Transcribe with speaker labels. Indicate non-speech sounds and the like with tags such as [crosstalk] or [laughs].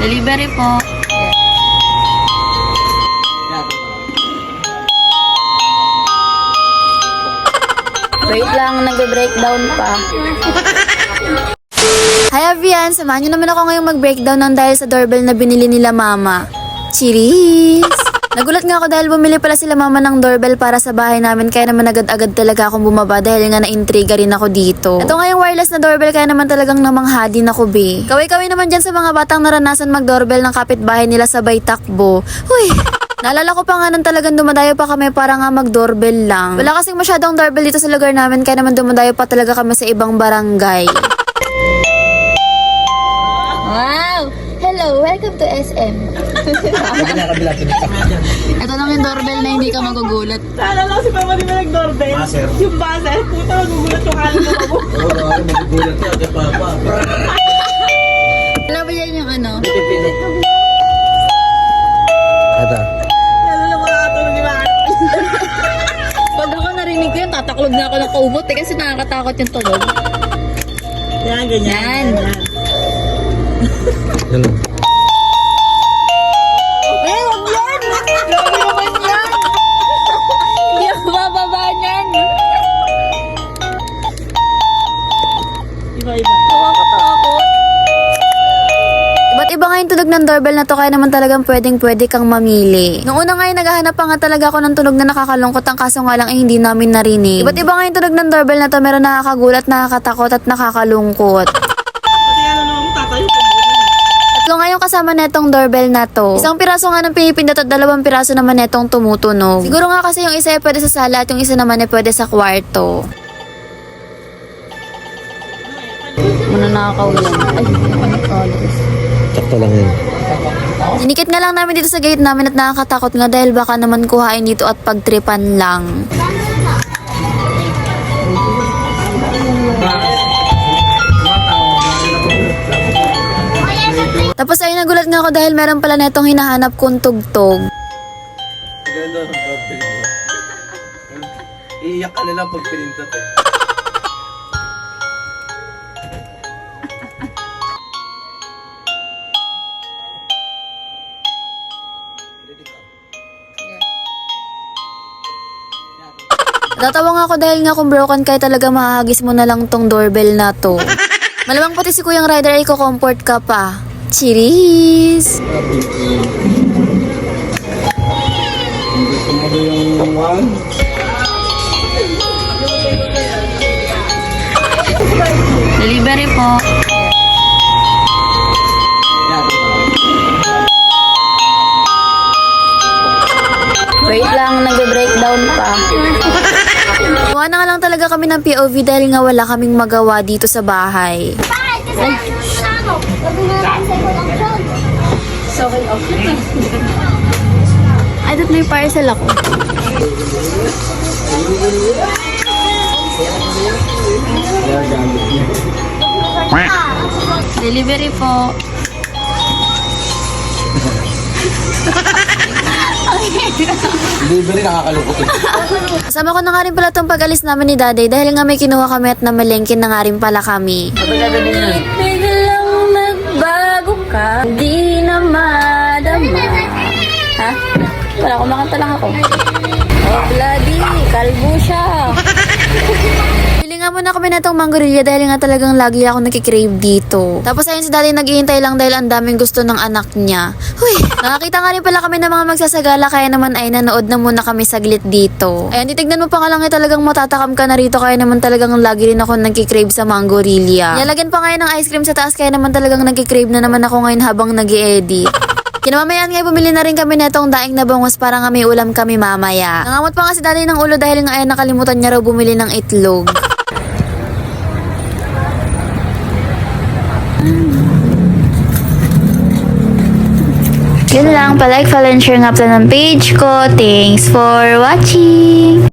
Speaker 1: Delivery po. Wait lang, nagbe-breakdown pa. Hi everyone! Samahan niyo naman ako ngayong mag-breakdown ng dahil sa doorbell na binili nila mama. Cheers! Nagulat nga ako dahil bumili pala sila mama ng doorbell para sa bahay namin kaya naman agad-agad talaga akong bumaba dahil nga na-intriga rin ako dito. Ito nga yung wireless na doorbell kaya naman talagang namangha din ako be. Kaway-kaway naman dyan sa mga batang naranasan mag-doorbell ng kapitbahay nila sabay takbo. Huy! Naalala ko pa nga nang talagang dumadayo pa kami para nga mag-doorbell lang. Wala kasing masyadong doorbell dito sa lugar namin kaya naman dumadayo pa talaga kami sa ibang barangay. Welcome to SM. Ito lang yung doorbell na hindi ka magugulat.
Speaker 2: Sana lang si Mama di ba nag-doorbell?
Speaker 3: Buzzer.
Speaker 2: Yung buzzer. Puta, magugulat yung kalan mo mo.
Speaker 3: Oo, magugulat ka. Agad pa pa.
Speaker 1: Wala ba yan yung ano?
Speaker 3: Ito.
Speaker 2: Lalo na ni Mama.
Speaker 1: Pag ako narinig ko yun, tataklog na ako ng kaubot eh, kasi nakakatakot yung tunog.
Speaker 2: Yan, ganyan.
Speaker 1: Yan. Eh,
Speaker 2: Iba-iba.
Speaker 1: Nakakatakot. Iba't iba nga yung tunog ng doorbell na to kaya naman talagang pwedeng pwede kang mamili. Noong una nga yung naghahanap pa nga talaga ako ng tunog na nakakalungkot ang kaso nga lang ay hindi namin narinig. Iba't iba nga yung tunog ng doorbell na to meron nakakagulat, nakakatakot at nakakalungkot.
Speaker 2: Ano.
Speaker 1: Tatlo nga yung kasama netong doorbell na to. Isang piraso nga ng pinipindot at dalawang piraso naman netong tumutunog. Siguro nga kasi yung isa ay pwede sa sala at yung isa naman ay pwede sa kwarto. Mananakaw yan. Ay, panikalos.
Speaker 3: Sakto lang yun.
Speaker 1: Dinikit nga lang namin dito sa gate namin at nakakatakot nga dahil baka naman kuhain dito at pagtripan lang. Tapos ay nagulat nga ako dahil meron pala netong hinahanap kong tugtog.
Speaker 3: Iiyak ka na lang pag pinindot eh.
Speaker 1: Natawa nga ako dahil nga kung broken kaya talaga mahahagis mo na lang tong doorbell na to. Malamang pati si Kuyang Rider ay ko-comfort ka pa. Cheers!
Speaker 3: Gusto mo one?
Speaker 1: Delivery po. Gawa na nga lang talaga kami ng POV dahil nga wala kaming magawa dito sa bahay. Ay, dito may parcel ako. Delivery po. [laughs]
Speaker 3: Delivery nakakalungkot eh.
Speaker 1: Kasama ko na nga rin pala tong pag-alis namin ni Daday dahil nga may kinuha kami at namalengkin na nga rin pala kami. Biglang nagbago ka, di na madama. Ha? Wala, kumakanta lang ako. Oh, bloody, kalbo siya. Nga muna kami na itong mangorilla dahil nga talagang lagi ako nakikrave dito. Tapos ayun si daddy naghihintay lang dahil ang daming gusto ng anak niya. Huy, [laughs] nakakita nga rin pala kami ng mga magsasagala kaya naman ay nanood na muna kami saglit dito. Ayan, titignan mo pa nga lang eh talagang matatakam ka na rito kaya naman talagang lagi rin ako nagkikrave sa mangorilla. Nilagyan pa ngayon ng ice cream sa taas kaya naman talagang nagkikrave na naman ako ngayon habang nag edit [laughs] Kinamamayaan nga bumili na rin kami netong daing na bangos para nga may ulam kami mamaya. Nangamot pa nga si daddy ng ulo dahil nga ay nakalimutan niya raw bumili ng itlog. Yun lang, palike, follow, and share nga pala ng page ko. Thanks for watching!